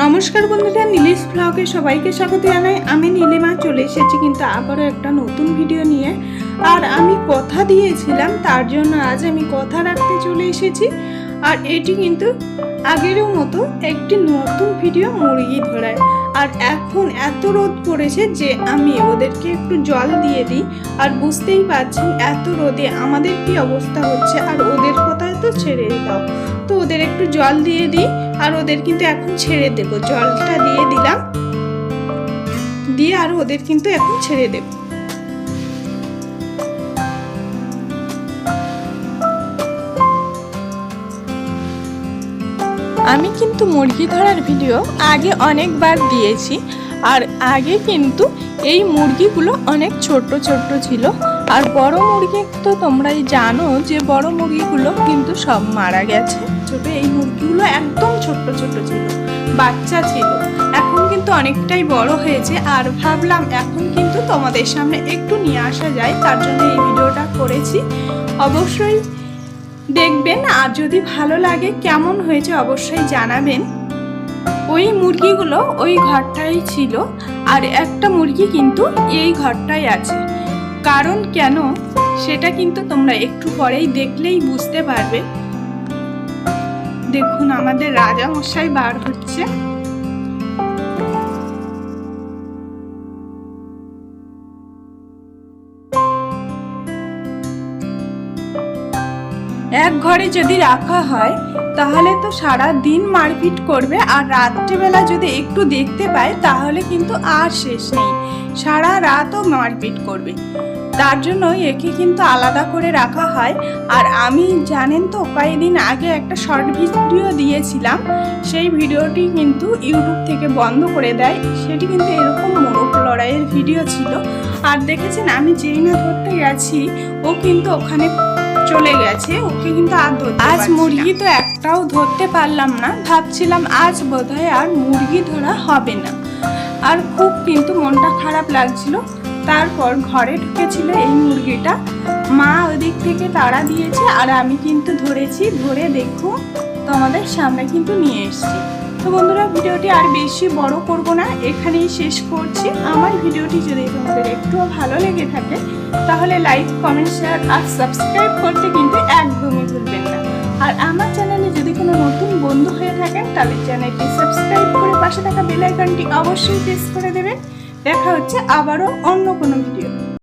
নমস্কার বন্ধুরা, নীলিশ ব্লগে সবাইকে স্বাগত জানাই। আমি নীলিমা, চলে এসেছি কিন্তু আবারও একটা নতুন ভিডিও নিয়ে। আর আমি কথা দিয়েছিলাম, তার জন্য আজ আমি কথা রাখতে চলে এসেছি। আর এটি কিন্তু আগেরও মতো একটি নতুন ভিডিও মুরগি ধরায় আর এখন এত রোদ পড়েছে যে আমি ওদেরকে একটু জল দিয়ে দিই। আর বুঝতেই পারছেন, এত রোদে আমাদের কি অবস্থা হচ্ছে? আর ওদের তো ছেড়ে দাও। তো ওদের একটু জল দিয়ে দিই, আর ওদের কিন্তু এখন ছেড়ে দেব। জলটা দিয়ে দিলাম। দিয়ে আর ওদের কিন্তু এখন ছেড়ে দেব। আমি কিন্তু মুরগি ধরার ভিডিও আগে অনেকবার দিয়েছি, আর আগে কিন্তু এই মুরগিগুলো অনেক ছোট ছোট ছিল। আর বড় মুরগি তো তোমরাই জানো যে বড় মুরগিগুলো কিন্তু সব মারা গেছে। ছোট এই মুরগিগুলো একদম ছোট ছোট ছিল, বাচ্চা ছিল। এখন কিন্তু অনেকটাই বড় হয়েছে আর ভাবলাম এখন কিন্তু তোমাদের সামনে একটু নিয়ে আসা যায়, তার জন্য এই ভিডিওটা করেছি। অবশ্যই দেখবেন আর যদি ভালো লাগে কেমন হয়েছে অবশ্যই জানাবেন। ওই মুরগিগুলো ওই ঘরটাই ছিল আর একটা মুরগি কিন্তু এই ঘরটাই আছে। কারণ কেন? সেটা কিন্তু তোমরা একটু পরেই দেখলেই বুঝতে পারবে। দেখুন, আমাদের রাজা মশাই বার হচ্ছে। এক ঘরে যদি রাখা হয়, তাহলে তো সারা দিন মারপিট করবে, আর রাত্রিবেলা যদি একটু দেখতে পায়, তাহলে কিন্তু আর শেষ নেই। সারা রাতও মারপিট করবে। তার জন্য একে কিন্তু আলাদা করে রাখা হয়। আর আমি জানেন তো কয়েকদিন আগে একটা শর্ট ভিডিও দিয়েছিলাম। সেই ভিডিওটি কিন্তু ইউটিউব থেকে বন্ধ করে দেয়। সেটি কিন্তু এরকম মোরগ লড়াইয়ের ভিডিও ছিল। আর দেখেছেন আমি যেই না ধরতে গেছি ও কিন্তু ওখানে চলে গেছে। ওকে কিন্তু আর ধরতে আজ মুরগি তো একটাও ধরতে পারলাম না। ভাবছিলাম আজ বোধহয় আর মুরগি ধরা হবে না। আর খুব কিন্তু মনটা খারাপ লাগছিল। তারপর ঘরে ঢুকেছিল এই মুরগিটা। মা ওদিক থেকে তাড়া দিয়েছে আর আমি কিন্তু ধরেছি, ধরে দেখো তোমাদের সামনে কিন্তু নিয়ে এসছি। তো বন্ধুরা, ভিডিওটি আর বেশি বড় করব না, এখানেই শেষ করছি। আমার ভিডিওটি যদি তোমাদের একটুও ভালো লেগে থাকে, তাহলে লাইক, কমেন্ট, শেয়ার আর সাবস্ক্রাইব করতে কিন্তু একদমই ভুলবেন না। আর আমার চ্যানেলে যদি কোনো নতুন বন্ধু হয়ে থাকেন, তাহলে চ্যানেলটি সাবস্ক্রাইব করে পাশে থাকা বেল আইকনটি অবশ্যই প্রেস করে দেবেন। দেখা হচ্ছে আবারও অন্য কোনো ভিডিও